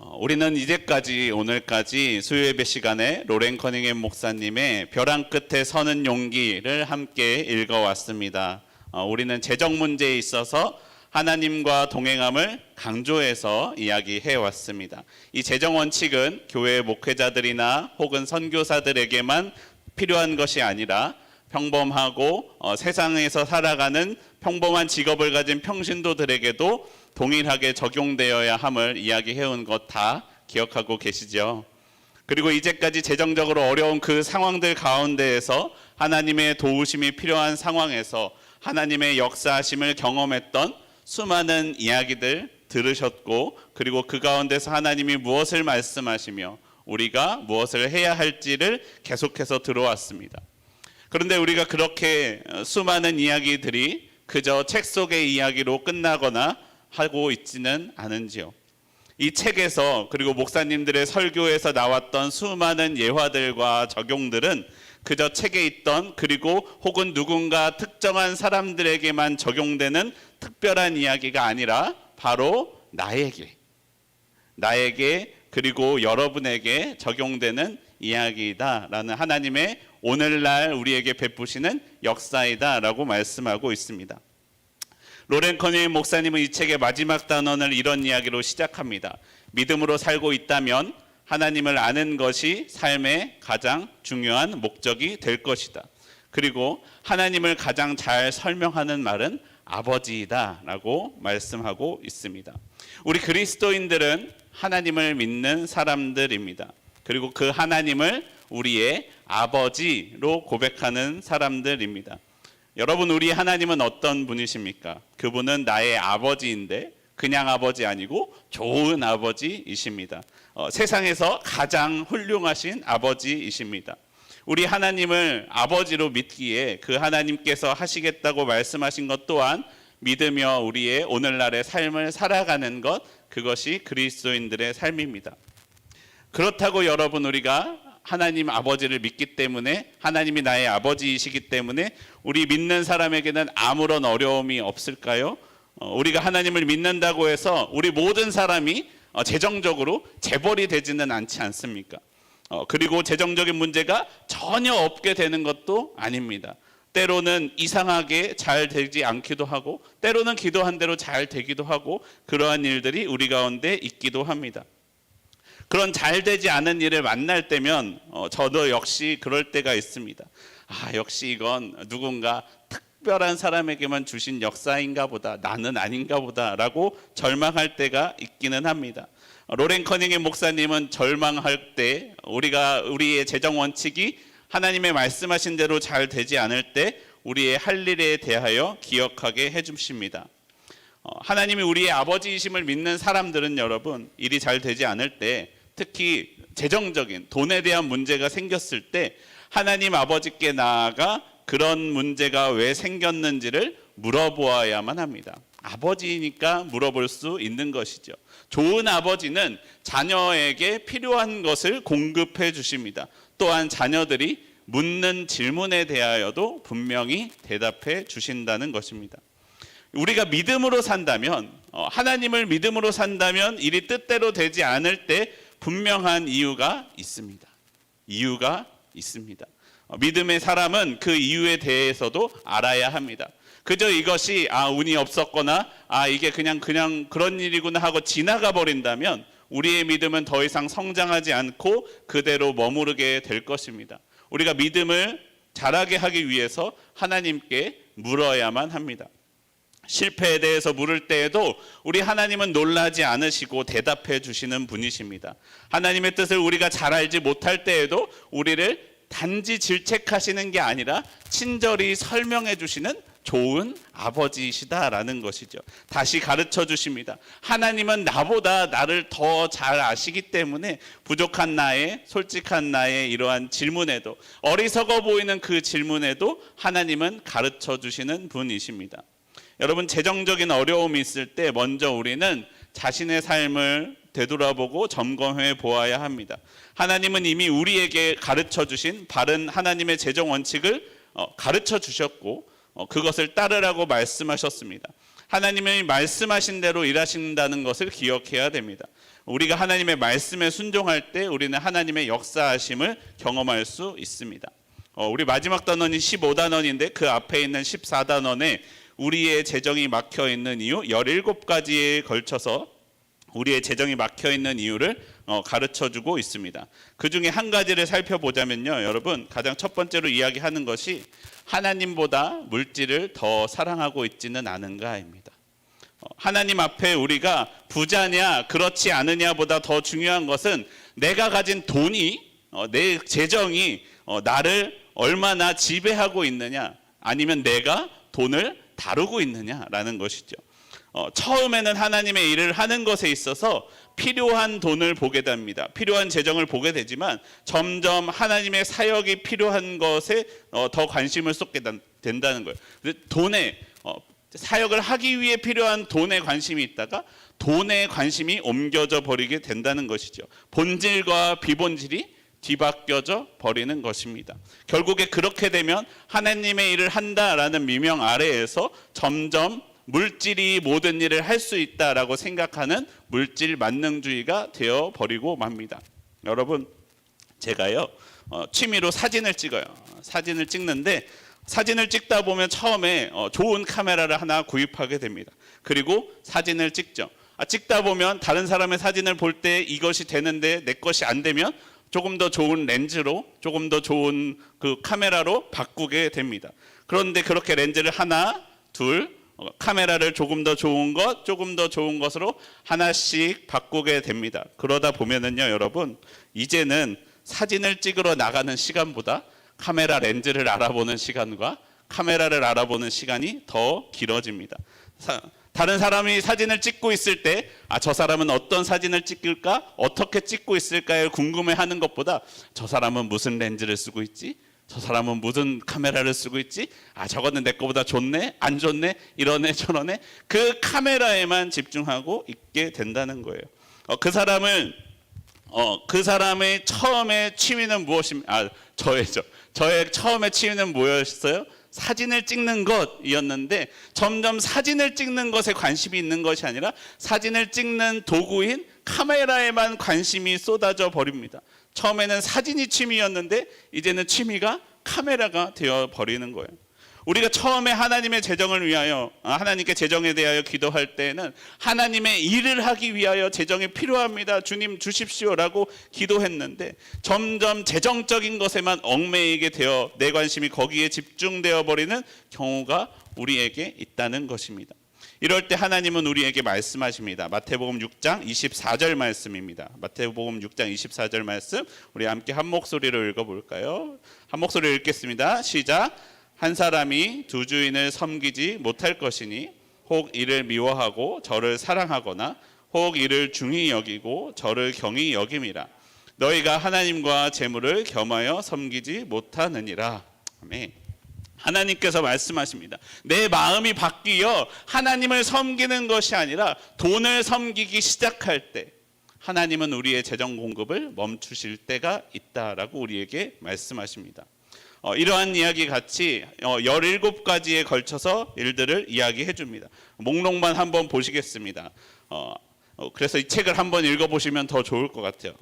어, 우리는 이제까지 오늘까지 수요예배 시간에 로렌 커닝햄 목사님의 벼랑 끝에 서는 용기를 함께 읽어왔습니다. 어, 우리는 재정 문제에 있어서 하나님과 동행함을 강조해서 이야기해 왔습니다. 이 재정 원칙은 교회 목회자들이나 혹은 선교사들에게만 필요한 것이 아니라 평범하고 어, 세상에서 살아가는 평범한 직업을 가진 평신도들에게도 동일하게 적용되어야 함을 이야기해 온 것 다 기억하고 계시죠? 그리고 이제까지 재정적으로 어려운 그 상황들 가운데에서 하나님의 도우심이 필요한 상황에서 하나님의 역사하심을 경험했던 수많은 이야기들 들으셨고 그리고 그 가운데서 하나님이 무엇을 말씀하시며 우리가 무엇을 해야 할지를 계속해서 들어왔습니다. 그런데 우리가 그렇게 수많은 이야기들이 그저 책 속의 이야기로 끝나거나 하고 있지는 않은지요. 이 책에서 그리고 목사님들의 설교에서 나왔던 수많은 예화들과 적용들은 그저 책에 있던 그리고 혹은 누군가 특정한 사람들에게만 적용되는 특별한 이야기가 아니라 바로 나에게 나에게 그리고 여러분에게 적용되는 이야기이다라는 하나님의 오늘날 우리에게 베푸시는 역사이다라고 말씀하고 있습니다. 로렌 커니 목사님은 이 책의 마지막 단원을 이런 이야기로 시작합니다. 믿음으로 살고 있다면 하나님을 아는 것이 삶의 가장 중요한 목적이 될 것이다. 그리고 하나님을 가장 잘 설명하는 말은 아버지이다 라고 말씀하고 있습니다. 우리 그리스도인들은 하나님을 믿는 사람들입니다. 그리고 그 하나님을 우리의 아버지로 고백하는 사람들입니다. 여러분 우리 하나님은 어떤 분이십니까? 그분은 나의 아버지인데 그냥 아버지 아니고 좋은 아버지이십니다. 어, 세상에서 가장 훌륭하신 아버지이십니다. 우리 하나님을 아버지로 믿기에 그 하나님께서 하시겠다고 말씀하신 것 또한 믿으며 우리의 오늘날의 삶을 살아가는 것 그것이 그리스도인들의 삶입니다. 그렇다고 여러분 우리가 하나님 아버지를 믿기 때문에 하나님이 나의 아버지이시기 때문에 우리 믿는 사람에게는 아무런 어려움이 없을까요? 어, 우리가 하나님을 믿는다고 해서 우리 모든 사람이 어, 재정적으로 재벌이 되지는 않지 않습니까? 어, 그리고 재정적인 문제가 전혀 없게 되는 것도 아닙니다. 때로는 이상하게 잘 되지 않기도 하고 때로는 기도한 대로 잘 되기도 하고 그러한 일들이 우리 가운데 있기도 합니다. 그런 잘 되지 않은 일을 만날 때면 어, 저도 역시 그럴 때가 있습니다. 아 역시 이건 누군가 특별한 사람에게만 주신 역사인가 보다 나는 아닌가 보다라고 절망할 때가 있기는 합니다. 어, 로렌 커닝의 목사님은 절망할 때 우리가 우리의 재정 원칙이 하나님의 말씀하신 대로 잘 되지 않을 때 우리의 할 일에 대하여 기억하게 해 주십니다. 어, 하나님이 우리의 아버지이심을 믿는 사람들은 여러분 일이 잘 되지 않을 때 특히 재정적인 돈에 대한 문제가 생겼을 때 하나님 아버지께 나아가 그런 문제가 왜 생겼는지를 물어보아야만 합니다. 아버지니까 물어볼 수 있는 것이죠. 좋은 아버지는 자녀에게 필요한 것을 공급해 주십니다. 또한 자녀들이 묻는 질문에 대하여도 분명히 대답해 주신다는 것입니다. 우리가 믿음으로 산다면 어, 하나님을 믿음으로 산다면 일이 뜻대로 되지 않을 때 분명한 이유가 있습니다. 이유가 있습니다. 어, 믿음의 사람은 그 이유에 대해서도 알아야 합니다. 그저 이것이 아 운이 없었거나 아 이게 그냥 그냥 그런 일이구나 하고 지나가 버린다면 우리의 믿음은 더 이상 성장하지 않고 그대로 머무르게 될 것입니다. 우리가 믿음을 자라게 하기 위해서 하나님께 물어야만 합니다. 실패에 대해서 물을 때에도 우리 하나님은 놀라지 않으시고 대답해 주시는 분이십니다. 하나님의 뜻을 우리가 잘 알지 못할 때에도 우리를 단지 질책하시는 게 아니라 친절히 설명해 주시는 좋은 아버지이시다라는 것이죠. 다시 가르쳐 주십니다. 하나님은 나보다 나를 더 잘 아시기 때문에 부족한 나의 솔직한 나의 이러한 질문에도 어리석어 보이는 그 질문에도 하나님은 가르쳐 주시는 분이십니다. 여러분 재정적인 어려움이 있을 때 먼저 우리는 자신의 삶을 되돌아보고 점검해 보아야 합니다. 하나님은 이미 우리에게 가르쳐 주신 바른 하나님의 재정 원칙을 어, 가르쳐 주셨고 어, 그것을 따르라고 말씀하셨습니다. 하나님이 말씀하신 대로 일하신다는 것을 기억해야 됩니다. 우리가 하나님의 말씀에 순종할 때 우리는 하나님의 역사하심을 경험할 수 있습니다. 어, 우리 마지막 단원이 15단원인데 그 앞에 있는 14단원에 우리의 재정이 막혀 있는 이유 17가지에 걸쳐서 우리의 재정이 막혀 있는 이유를 어, 가르쳐 주고 있습니다. 그 중에 한 가지를 살펴보자면요. 여러분, 가장 첫 번째로 이야기하는 것이 하나님보다 물질을 더 사랑하고 있지는 않은가입니다. 어, 하나님 앞에 우리가 부자냐 그렇지 않으냐보다 더 중요한 것은 내가 가진 돈이 어, 내 재정이 어, 나를 얼마나 지배하고 있느냐 아니면 내가 돈을 다루고 있느냐라는 것이죠. 어, 처음에는 하나님의 일을 하는 것에 있어서 필요한 돈을 보게 됩니다. 필요한 재정을 보게 되지만 점점 하나님의 사역이 필요한 것에 어, 더 관심을 쏟게 단- 된다는 거예요. 돈에 어, 사역을 하기 위해 필요한 돈에 관심이 있다가 돈에 관심이 옮겨져 버리게 된다는 것이죠. 본질과 비본질이 뒤바뀌어져 버리는 것입니다. 결국에 그렇게 되면 하나님의 일을 한다라는 미명 아래에서 점점 물질이 모든 일을 할 수 있다라고 생각하는 물질 만능주의가 되어 버리고 맙니다. 여러분 제가요 어, 취미로 사진을 찍어요. 사진을 찍는데 사진을 찍다 보면 처음에 어, 좋은 카메라를 하나 구입하게 됩니다. 그리고 사진을 찍죠. 아, 찍다 보면 다른 사람의 사진을 볼 때 이것이 되는데 내 것이 안 되면 조금 더 좋은 렌즈로 조금 더 좋은 그 카메라로 바꾸게 됩니다. 그런데 그렇게 렌즈를 하나, 둘, 어, 카메라를 조금 더 좋은 것, 조금 더 좋은 것으로 하나씩 바꾸게 됩니다. 그러다 보면은요, 여러분, 이제는 사진을 찍으러 나가는 시간보다 카메라 렌즈를 알아보는 시간과 카메라를 알아보는 시간이 더 길어집니다. 사- 다른 사람이 사진을 찍고 있을 때, 아, 저 사람은 어떤 사진을 찍을까? 어떻게 찍고 있을까를 궁금해 하는 것보다 저 사람은 무슨 렌즈를 쓰고 있지? 저 사람은 무슨 카메라를 쓰고 있지? 아, 저거는 내 거보다 좋네? 안 좋네? 이러네, 저러네? 그 카메라에만 집중하고 있게 된다는 거예요. 어, 그 사람을 어, 그 사람의 처음에 취미는 무엇입니까? 아, 저의죠. 저의 처음에 취미는 뭐였어요? 사진을 찍는 것이었는데 점점 사진을 찍는 것에 관심이 있는 것이 아니라 사진을 찍는 도구인 카메라에만 관심이 쏟아져 버립니다. 처음에는 사진이 취미였는데 이제는 취미가 카메라가 되어 버리는 거예요. 우리가 처음에 하나님의 재정을 위하여 아, 하나님께 재정에 대하여 기도할 때에는 하나님의 일을 하기 위하여 재정이 필요합니다. 주님 주십시오라고 기도했는데 점점 재정적인 것에만 얽매이게 되어 내 관심이 거기에 집중되어 버리는 경우가 우리에게 있다는 것입니다. 이럴 때 하나님은 우리에게 말씀하십니다. 마태복음 6장 24절 말씀입니다. 마태복음 6장 24절 말씀 우리 함께 한 목소리로 읽어 볼까요? 한 목소리로 읽겠습니다. 시작. 한 사람이 두 주인을 섬기지 못할 것이니 혹 이를 미워하고 저를 사랑하거나 혹 이를 중히 여기고 저를 경히 여김이라 너희가 하나님과 재물을 겸하여 섬기지 못하느니라 아멘. 하나님께서 말씀하십니다. 내 마음이 바뀌어 하나님을 섬기는 것이 아니라 돈을 섬기기 시작할 때 하나님은 우리의 재정 공급을 멈추실 때가 있다라고 우리에게 말씀하십니다. 어, 이러한 이야기 같이 어, 17가지에 걸쳐서 일들을 이야기해 줍니다. 목록만 한번 보시겠습니다. 어, 어, 그래서 이 책을 한번 읽어보시면 더 좋을 것 같아요.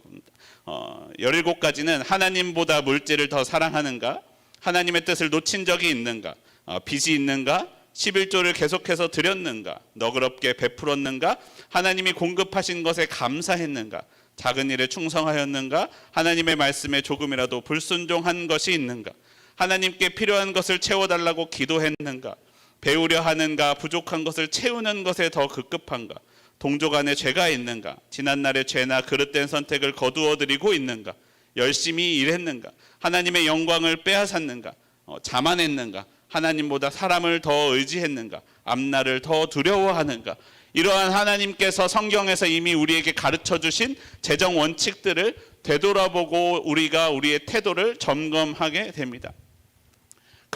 어, 17가지는 하나님보다 물질을 더 사랑하는가? 하나님의 뜻을 놓친 적이 있는가? 어, 빚이 있는가? 11조를 계속해서 드렸는가? 너그럽게 베풀었는가? 하나님이 공급하신 것에 감사했는가? 작은 일에 충성하였는가? 하나님의 말씀에 조금이라도 불순종한 것이 있는가? 하나님께 필요한 것을 채워달라고 기도했는가? 배우려 하는가? 부족한 것을 채우는 것에 더 급급한가? 동족 안에 죄가 있는가? 지난날의 죄나 그릇된 선택을 거두어 드리고 있는가? 열심히 일했는가? 하나님의 영광을 빼앗았는가? 어, 자만했는가? 하나님보다 사람을 더 의지했는가? 앞날을 더 두려워하는가? 이러한 하나님께서 성경에서 이미 우리에게 가르쳐 주신 재정 원칙들을 되돌아보고 우리가 우리의 태도를 점검하게 됩니다.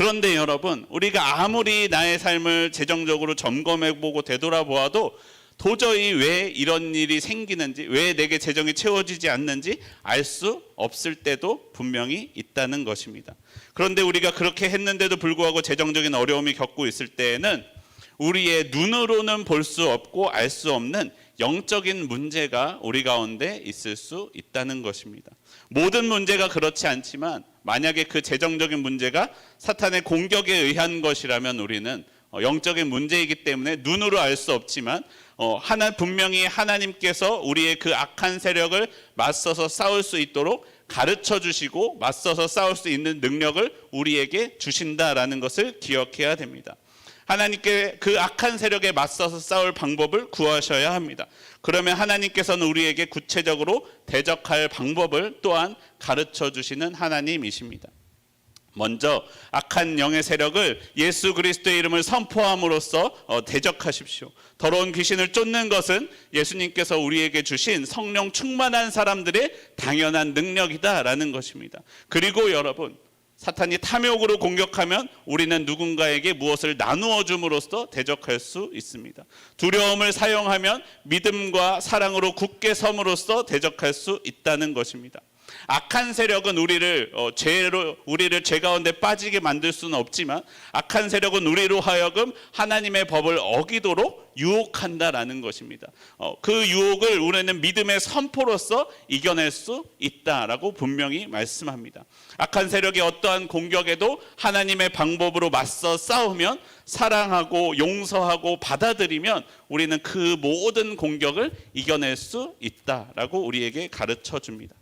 그런데 여러분, 우리가 아무리 나의 삶을 재정적으로 점검해 보고 되돌아보아도 도저히 왜 이런 일이 생기는지, 왜 내게 재정이 채워지지 않는지 알 수 없을 때도 분명히 있다는 것입니다. 그런데 우리가 그렇게 했는데도 불구하고 재정적인 어려움이 겪고 있을 때에는 우리의 눈으로는 볼 수 없고 알 수 없는 영적인 문제가 우리 가운데 있을 수 있다는 것입니다. 모든 문제가 그렇지 않지만 만약에 그 재정적인 문제가 사탄의 공격에 의한 것이라면 우리는 어, 영적인 문제이기 때문에 눈으로 알 수 없지만 어, 하나 분명히 하나님께서 우리의 그 악한 세력을 맞서서 싸울 수 있도록 가르쳐 주시고 맞서서 싸울 수 있는 능력을 우리에게 주신다라는 것을 기억해야 됩니다. 하나님께 그 악한 세력에 맞서서 싸울 방법을 구하셔야 합니다. 그러면 하나님께서는 우리에게 구체적으로 대적할 방법을 또한 가르쳐 주시는 하나님이십니다. 먼저 악한 영의 세력을 예수 그리스도의 이름을 선포함으로써 어, 대적하십시오. 더러운 귀신을 쫓는 것은 예수님께서 우리에게 주신 성령 충만한 사람들의 당연한 능력이다라는 것입니다. 그리고 여러분 사탄이 탐욕으로 공격하면 우리는 누군가에게 무엇을 나누어 줌으로써 대적할 수 있습니다. 두려움을 사용하면 믿음과 사랑으로 굳게 섬으로써 대적할 수 있다는 것입니다. 악한 세력은 우리를 어, 죄로 우리를 죄 가운데 빠지게 만들 수는 없지만 악한 세력은 우리로 하여금 하나님의 법을 어기도록 유혹한다라는 것입니다. 어, 그 유혹을 우리는 믿음의 선포로서 이겨낼 수 있다라고 분명히 말씀합니다. 악한 세력의 어떠한 공격에도 하나님의 방법으로 맞서 싸우면 사랑하고 용서하고 받아들이면 우리는 그 모든 공격을 이겨낼 수 있다라고 우리에게 가르쳐 줍니다.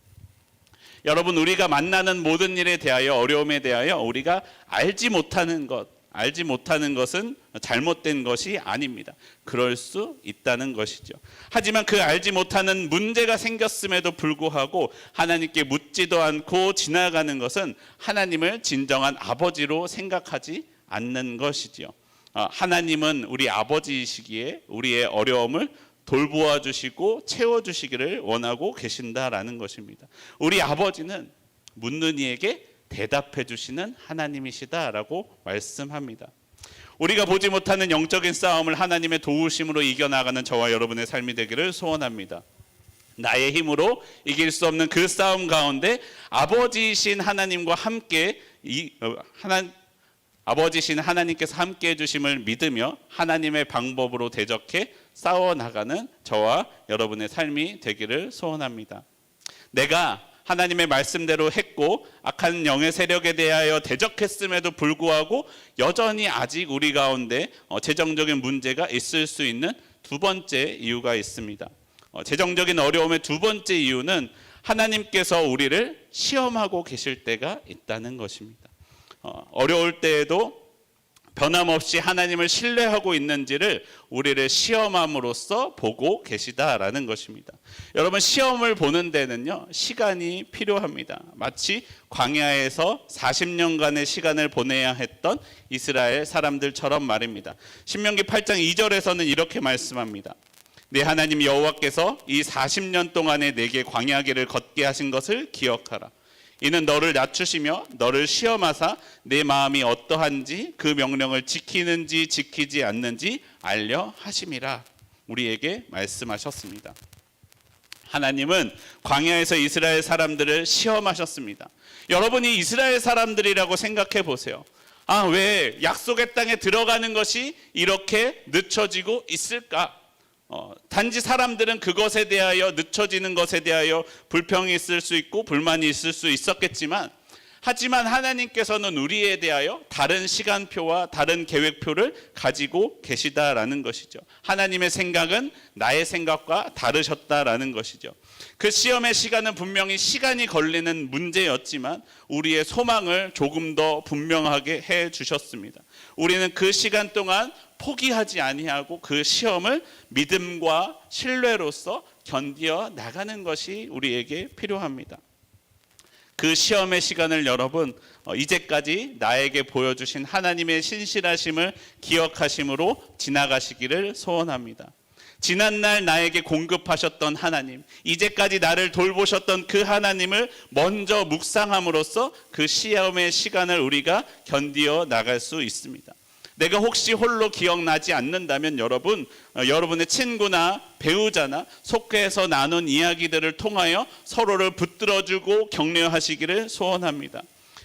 여러분 우리가 만나는 모든 일에 대하여 어려움에 대하여 우리가 알지 못하는 것 알지 못하는 것은 잘못된 것이 아닙니다. 그럴 수 있다는 것이죠. 하지만 그 알지 못하는 문제가 생겼음에도 불구하고 하나님께 묻지도 않고 지나가는 것은 하나님을 진정한 아버지로 생각하지 않는 것이지요. 어, 하나님은 우리 아버지이시기에 우리의 어려움을 돌보아 주시고 채워 주시기를 원하고 계신다라는 것입니다. 우리 아버지는 묻는 이에게 대답해 주시는 하나님이시다라고 말씀합니다. 우리가 보지 못하는 영적인 싸움을 하나님의 도우심으로 이겨나가는 저와 여러분의 삶이 되기를 소원합니다. 나의 힘으로 이길 수 없는 그 싸움 가운데 아버지이신 하나님과 함께 이 어, 하나 아버지신 하나님께서 함께 해주심을 믿으며 하나님의 방법으로 대적해 싸워 나가는 저와 여러분의 삶이 되기를 소원합니다. 내가 하나님의 말씀대로 했고 악한 영의 세력에 대하여 대적했음에도 불구하고 여전히 아직 우리 가운데 어, 재정적인 문제가 있을 수 있는 두 번째 이유가 있습니다. 어, 재정적인 어려움의 두 번째 이유는 하나님께서 우리를 시험하고 계실 때가 있다는 것입니다. 어, 어려울 때에도 변함없이 하나님을 신뢰하고 있는지를 우리를 시험함으로써 보고 계시다라는 것입니다. 여러분 시험을 보는 데는요 시간이 필요합니다. 마치 광야에서 40년간의 시간을 보내야 했던 이스라엘 사람들처럼 말입니다. 신명기 8장 2절에서는 이렇게 말씀합니다. 내 하나님 여호와께서 이 40년 동안에 내게 광야길을 걷게 하신 것을 기억하라. 이는 너를 낮추시며 너를 시험하사 내 마음이 어떠한지 그 명령을 지키는지 지키지 않는지 알려 하심이라 우리에게 말씀하셨습니다. 하나님은 광야에서 이스라엘 사람들을 시험하셨습니다. 여러분이 이스라엘 사람들이라고 생각해 보세요. 아, 왜 약속의 땅에 들어가는 것이 이렇게 늦춰지고 있을까? 어, 단지 사람들은 그것에 대하여 늦춰지는 것에 대하여 불평이 있을 수 있고 불만이 있을 수 있었겠지만 하지만 하나님께서는 우리에 대하여 다른 시간표와 다른 계획표를 가지고 계시다라는 것이죠. 하나님의 생각은 나의 생각과 다르셨다라는 것이죠. 그 시험의 시간은 분명히 시간이 걸리는 문제였지만 우리의 소망을 조금 더 분명하게 해 주셨습니다. 우리는 그 시간 동안 포기하지 아니하고 그 시험을 믿음과 신뢰로서 견디어 나가는 것이 우리에게 필요합니다. 그 시험의 시간을 여러분 어, 이제까지 나에게 보여주신 하나님의 신실하심을 기억하심으로 지나가시기를 소원합니다. 지난날 나에게 공급하셨던 하나님, 이제까지 나를 돌보셨던 그 하나님을 먼저 묵상함으로써 그 시험의 시간을 우리가 견디어 나갈 수 있습니다. 내가 혹시 홀로 기억나지 않는다면 여러분, 어, 여러분의 친구나 배우자나 속해서 나눈 이야기들을 통하여 서로를 붙들어주고 격려하시기를 소원합니다.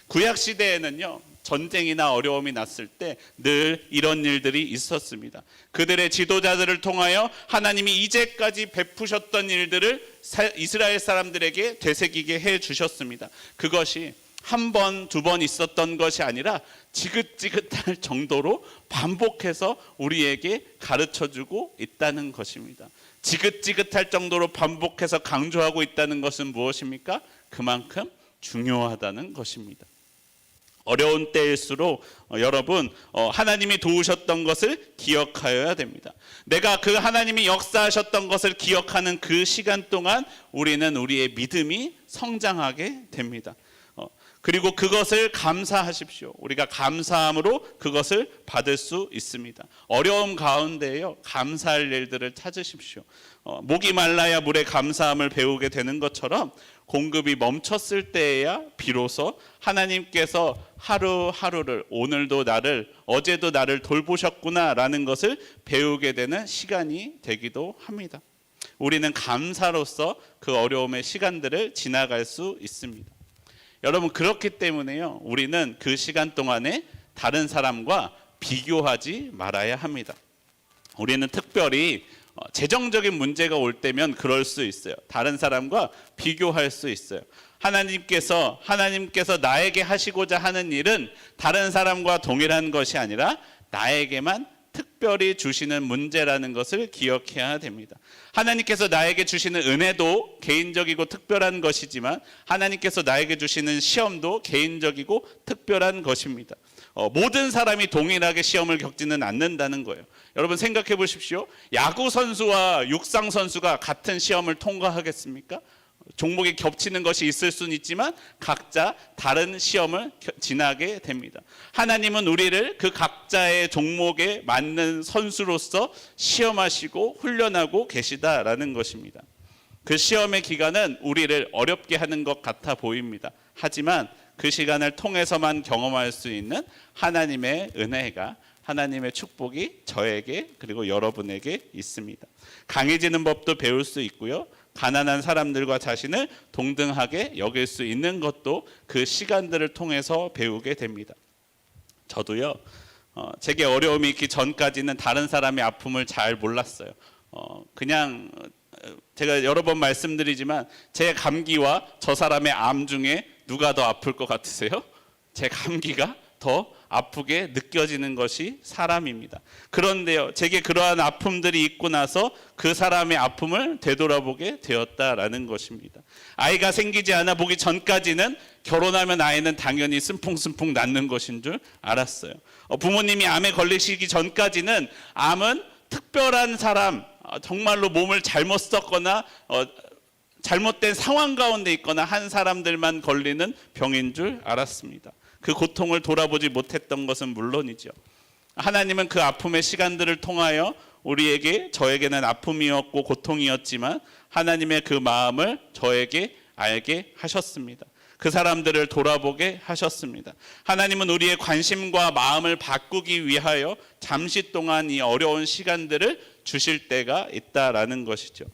구약 시대에는요, 전쟁이나 어려움이 났을 때 늘 이런 일들이 있었습니다. 그들의 지도자들을 통하여 하나님이 이제까지 베푸셨던 일들을 사- 이스라엘 사람들에게 되새기게 해 주셨습니다. 그것이 한 번, 두 번 있었던 것이 아니라 지긋지긋할 정도로 반복해서 우리에게 가르쳐 주고 있다는 것입니다. 지긋지긋할 정도로 반복해서 강조하고 있다는 것은 무엇입니까? 그만큼 중요하다는 것입니다. 어려운 때일수록 어, 여러분 어, 하나님이 도우셨던 것을 기억하여야 됩니다. 내가 그 하나님이 역사하셨던 것을 기억하는 그 시간 동안 우리는 우리의 믿음이 성장하게 됩니다. 어, 그리고 그것을 감사하십시오. 우리가 감사함으로 그것을 받을 수 있습니다. 어려움 가운데요 감사할 일들을 찾으십시오. 어, 목이 말라야 물에 감사함을 배우게 되는 것처럼 공급이 멈췄을 때에야 비로소 하나님께서 하루하루를 오늘도 나를 어제도 나를 돌보셨구나라는 것을 배우게 되는 시간이 되기도 합니다. 우리는 감사로서 그 어려움의 시간들을 지나갈 수 있습니다. 여러분 그렇기 때문에요. 우리는 그 시간 동안에 다른 사람과 비교하지 말아야 합니다. 우리는 특별히 어, 재정적인 문제가 올 때면 그럴 수 있어요. 다른 사람과 비교할 수 있어요. 하나님께서 하나님께서 나에게 하시고자 하는 일은 다른 사람과 동일한 것이 아니라 나에게만 특별히 주시는 문제라는 것을 기억해야 됩니다. 하나님께서 나에게 주시는 은혜도 개인적이고 특별한 것이지만 하나님께서 나에게 주시는 시험도 개인적이고 특별한 것입니다. 어, 모든 사람이 동일하게 시험을 겪지는 않는다는 거예요. 여러분 생각해 보십시오. 야구 선수와 육상 선수가 같은 시험을 통과하겠습니까? 종목이 겹치는 것이 있을 수는 있지만 각자 다른 시험을 겨- 지나게 됩니다. 하나님은 우리를 그 각자의 종목에 맞는 선수로서 시험하시고 훈련하고 계시다라는 것입니다. 그 시험의 기간은 우리를 어렵게 하는 것 같아 보입니다. 하지만 그 시간을 통해서만 경험할 수 있는 하나님의 은혜가 하나님의 축복이 저에게 그리고 여러분에게 있습니다. 강해지는 법도 배울 수 있고요. 가난한 사람들과 자신을 동등하게 여길 수 있는 것도 그 시간들을 통해서 배우게 됩니다. 저도요. 어, 제게 어려움이 있기 전까지는 다른 사람의 아픔을 잘 몰랐어요. 어, 그냥 어, 제가 여러 번 말씀드리지만 제 감기와 저 사람의 암 중에 누가 더 아플 것 같으세요? 제 감기가 더 아프게 느껴지는 것이 사람입니다. 그런데요, 제게 그러한 아픔들이 있고 나서 그 사람의 아픔을 되돌아보게 되었다라는 것입니다. 아이가 생기지 않아 보기 전까지는 결혼하면 아이는 당연히 승풍승풍 낳는 것인 줄 알았어요. 어, 부모님이 암에 걸리시기 전까지는 암은 특별한 사람, 어, 정말로 몸을 잘못 썼거나 어, 잘못된 상황 가운데 있거나 한 사람들만 걸리는 병인 줄 알았습니다. 그 고통을 돌아보지 못했던 것은 물론이죠. 하나님은 그 아픔의 시간들을 통하여 우리에게 저에게는 아픔이었고 고통이었지만 하나님의 그 마음을 저에게 알게 하셨습니다. 그 사람들을 돌아보게 하셨습니다. 하나님은 우리의 관심과 마음을 바꾸기 위하여 잠시 동안 이 어려운 시간들을 주실 때가 있다라는 것이죠.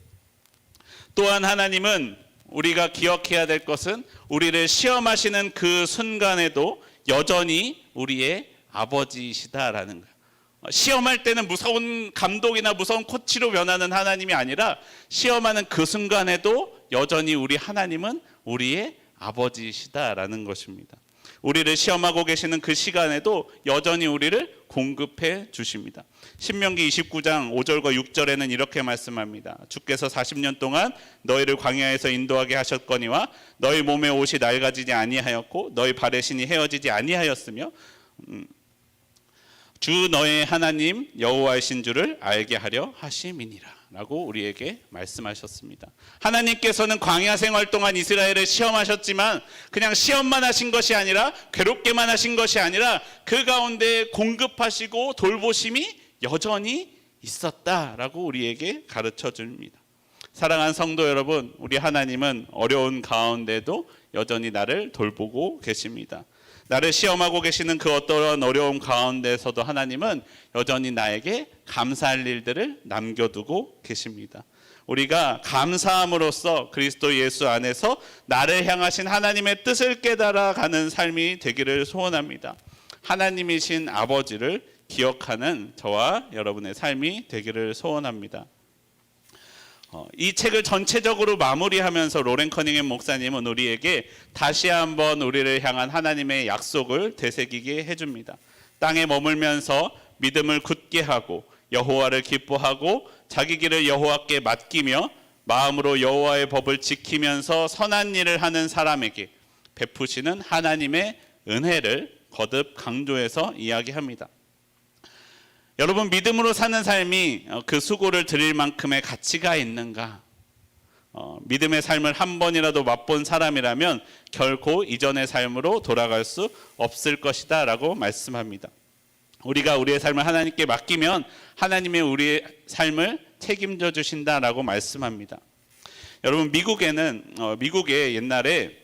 또한 하나님은 우리가 기억해야 될 것은 우리를 시험하시는 그 순간에도 여전히 우리의 아버지이시다라는 거예요. 어, 시험할 때는 무서운 감독이나 무서운 코치로 변하는 하나님이 아니라 시험하는 그 순간에도 여전히 우리 하나님은 우리의 아버지이시다라는 것입니다. 우리를 시험하고 계시는 그 시간에도 여전히 우리를 공급해 주십니다. 신명기 29장 5절과 6절에는 이렇게 말씀합니다. 주께서 40년 동안 너희를 광야에서 인도하게 하셨거니와 너희 몸의 옷이 낡아지지 아니하였고 너희 발의 신이 헤어지지 아니하였으며 음, 주 너의 하나님 여호와이신 줄을 알게 하려 하심이니라. 라고 우리에게 말씀하셨습니다. 하나님께서는 광야 생활 동안 이스라엘을 시험하셨지만 그냥 시험만 하신 것이 아니라 괴롭게만 하신 것이 아니라 그 가운데 공급하시고 돌보심이 여전히 있었다라고 우리에게 가르쳐 줍니다. 사랑하는 성도 여러분, 우리 하나님은 어려운 가운데도 여전히 나를 돌보고 계십니다. 나를 시험하고 계시는 그 어떠한 어려움 가운데서도 하나님은 여전히 나에게 감사할 일들을 남겨두고 계십니다. 우리가 감사함으로써 그리스도 예수 안에서 나를 향하신 하나님의 뜻을 깨달아 가는 삶이 되기를 소원합니다. 하나님이신 아버지를 기억하는 저와 여러분의 삶이 되기를 소원합니다. 어, 이 책을 전체적으로 마무리하면서 로렌 커닝햄 목사님은 우리에게 다시 한번 우리를 향한 하나님의 약속을 되새기게 해줍니다. 땅에 머물면서 믿음을 굳게 하고 여호와를 기뻐하고 자기 길을 여호와께 맡기며 마음으로 여호와의 법을 지키면서 선한 일을 하는 사람에게 베푸시는 하나님의 은혜를 거듭 강조해서 이야기합니다. 여러분 믿음으로 사는 삶이 어, 그 수고를 드릴 만큼의 가치가 있는가? 어, 믿음의 삶을 한 번이라도 맛본 사람이라면 결코 이전의 삶으로 돌아갈 수 없을 것이다 라고 말씀합니다. 우리가 우리의 삶을 하나님께 맡기면 하나님의 우리의 삶을 책임져 주신다 라고 말씀합니다. 여러분 미국에는 어, 미국에 옛날에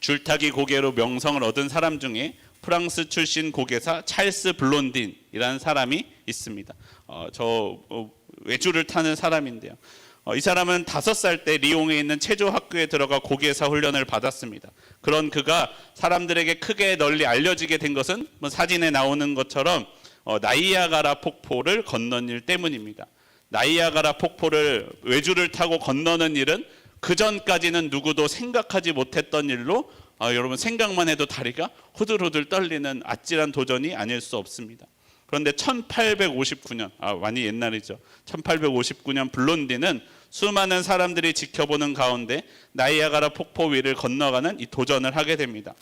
줄타기 고개로 명성을 얻은 사람 중에 프랑스 출신 고개사 찰스 블론딘이라는 사람이 있습니다. 어, 저 어, 외주를 타는 사람인데요. 어, 이 사람은 다섯 살 때 리옹에 있는 체조 학교에 들어가 고개사 훈련을 받았습니다. 그런 그가 사람들에게 크게 널리 알려지게 된 것은 뭐 사진에 나오는 것처럼 어, 나이아가라 폭포를 건넌 일 때문입니다. 나이아가라 폭포를 외주를 타고 건너는 일은 그 전까지는 누구도 생각하지 못했던 일로 아, 여러분 생각만 해도 다리가 후들후들 떨리는 아찔한 도전이 아닐 수 없습니다. 그런데 1859년, 아, 많이 옛날이죠. 1859년 블론디는 수많은 사람들이 지켜보는 가운데 나이아가라 폭포 위를 건너가는 이 도전을 하게 됩니다.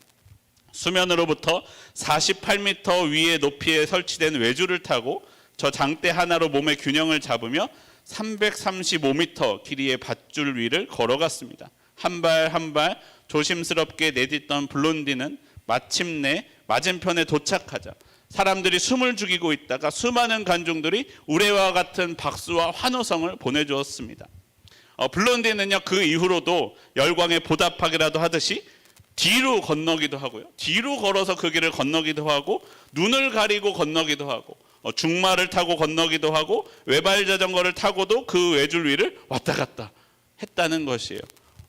수면으로부터 48m 위의 높이에 설치된 외주를 타고 저 장대 하나로 몸의 균형을 잡으며 335m 길이의 밧줄 위를 걸어갔습니다. 한 발 한 발 조심스럽게 내딛던 블론디는 마침내 맞은편에 도착하자 사람들이 숨을 죽이고 있다가 수많은 관중들이 우레와 같은 박수와 환호성을 보내주었습니다. 어, 블론디는요 그 이후로도 열광에 보답하기라도 하듯이 뒤로 건너기도 하고요. 뒤로 걸어서 그 길을 건너기도 하고 눈을 가리고 건너기도 하고 어, 중마를 타고 건너기도 하고 외발 자전거를 타고도 그 외줄 위를 왔다 갔다 했다는 것이에요.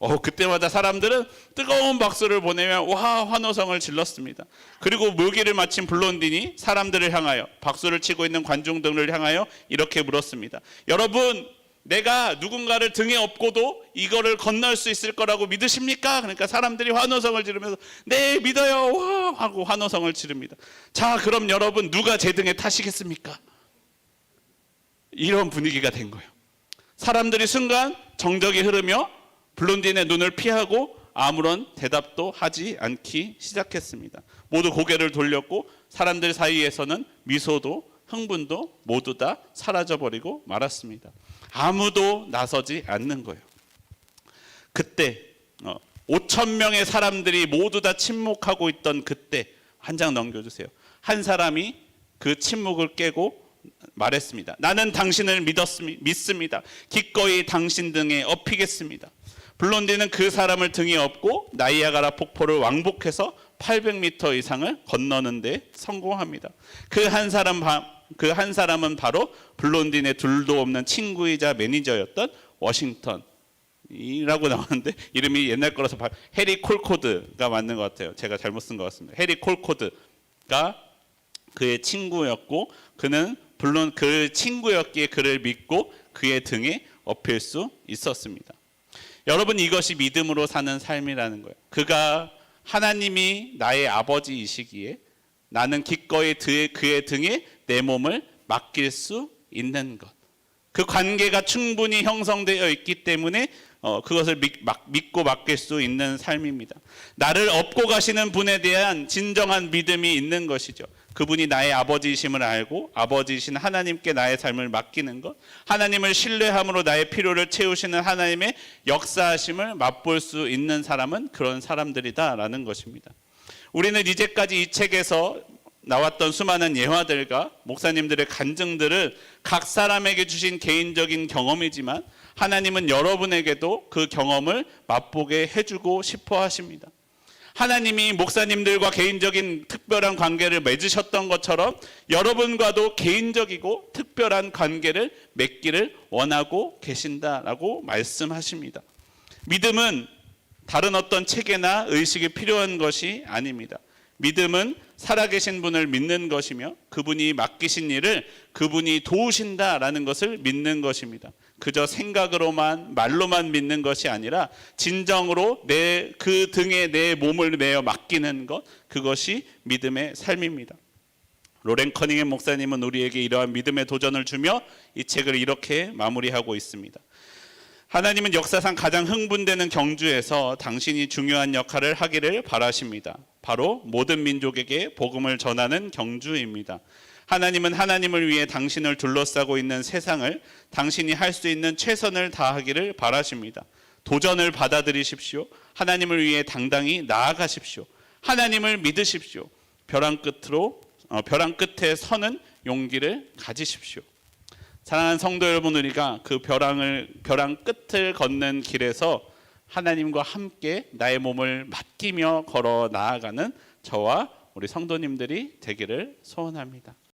어, 그때마다 사람들은 뜨거운 박수를 보내며 와 환호성을 질렀습니다. 그리고 묘기를 마친 블론딘이 사람들을 향하여 박수를 치고 있는 관중들을 향하여 이렇게 물었습니다. 여러분 내가 누군가를 등에 업고도 이거를 건널 수 있을 거라고 믿으십니까? 그러니까 사람들이 환호성을 지르면서 네 믿어요 와 하고 환호성을 지릅니다. 자 그럼 여러분 누가 제 등에 타시겠습니까? 이런 분위기가 된 거예요. 사람들이 순간 정적이 흐르며 블론딘의 눈을 피하고 아무런 대답도 하지 않기 시작했습니다. 모두 고개를 돌렸고 사람들 사이에서는 미소도 흥분도 모두 다 사라져버리고 말았습니다. 아무도 나서지 않는 거예요. 그때 어, 5천 명의 사람들이 모두 다 침묵하고 있던 그때 한 장 넘겨주세요. 한 사람이 그 침묵을 깨고 말했습니다. 나는 당신을 믿었습니다. 믿습니다. 기꺼이 당신 등에 업히겠습니다. 블론디는 그 사람을 등에 업고 나이아가라 폭포를 왕복해서 800m 이상을 건너는데 성공합니다. 그 한 사람 그 한 사람은 바로 블론딘의 둘도 없는 친구이자 매니저였던 워싱턴. 이라고 나오는데 이름이 옛날 거라서 바- 해리 콜코드가 맞는 것 같아요. 제가 잘못 쓴 것 같습니다. 해리 콜코드가 그의 친구였고 그는 물론 그 친구였기에 그를 믿고 그의 등에 업힐 수 있었습니다. 여러분 이것이 믿음으로 사는 삶이라는 거예요. 그가 하나님이 나의 아버지이시기에 나는 기꺼이 드- 그의 등에 내 몸을 맡길 수 있는 것. 그 관계가 충분히 형성되어 있기 때문에 어, 그것을 믿고 맡길 수 있는 삶입니다. 나를 업고 가시는 분에 대한 진정한 믿음이 있는 것이죠. 그분이 나의 아버지이심을 알고 아버지이신 하나님께 나의 삶을 맡기는 것, 하나님을 신뢰함으로 나의 필요를 채우시는 하나님의 역사하심을 맛볼 수 있는 사람은 그런 사람들이다라는 것입니다. 우리는 이제까지 이 책에서 나왔던 수많은 예화들과 목사님들의 간증들을 각 사람에게 주신 개인적인 경험이지만 하나님은 여러분에게도 그 경험을 맛보게 해주고 싶어 하십니다. 하나님이 목사님들과 개인적인 특별한 관계를 맺으셨던 것처럼 여러분과도 개인적이고 특별한 관계를 맺기를 원하고 계신다라고 말씀하십니다. 믿음은 다른 어떤 체계나 의식이 필요한 것이 아닙니다. 믿음은 살아계신 분을 믿는 것이며 그분이 맡기신 일을 그분이 도우신다라는 것을 믿는 것입니다. 그저 생각으로만 말로만 믿는 것이 아니라 진정으로 내 그 등에 내 몸을 내어 맡기는 것 그것이 믿음의 삶입니다. 로렌 커닝햄 목사님은 우리에게 이러한 믿음의 도전을 주며 이 책을 이렇게 마무리하고 있습니다. 하나님은 역사상 가장 흥분되는 경주에서 당신이 중요한 역할을 하기를 바라십니다. 바로 모든 민족에게 복음을 전하는 경주입니다. 하나님은 하나님을 위해 당신을 둘러싸고 있는 세상을 당신이 할 수 있는 최선을 다하기를 바라십니다. 도전을 받아들이십시오. 하나님을 위해 당당히 나아가십시오. 하나님을 믿으십시오. 벼랑 끝으로 어, 벼랑 끝에 서는 용기를 가지십시오. 사랑하는 성도 여러분 우리가 그 벼랑을 벼랑 끝을 걷는 길에서 하나님과 함께 나의 몸을 맡기며 걸어 나아가는 저와 우리 성도님들이 되기를 소원합니다.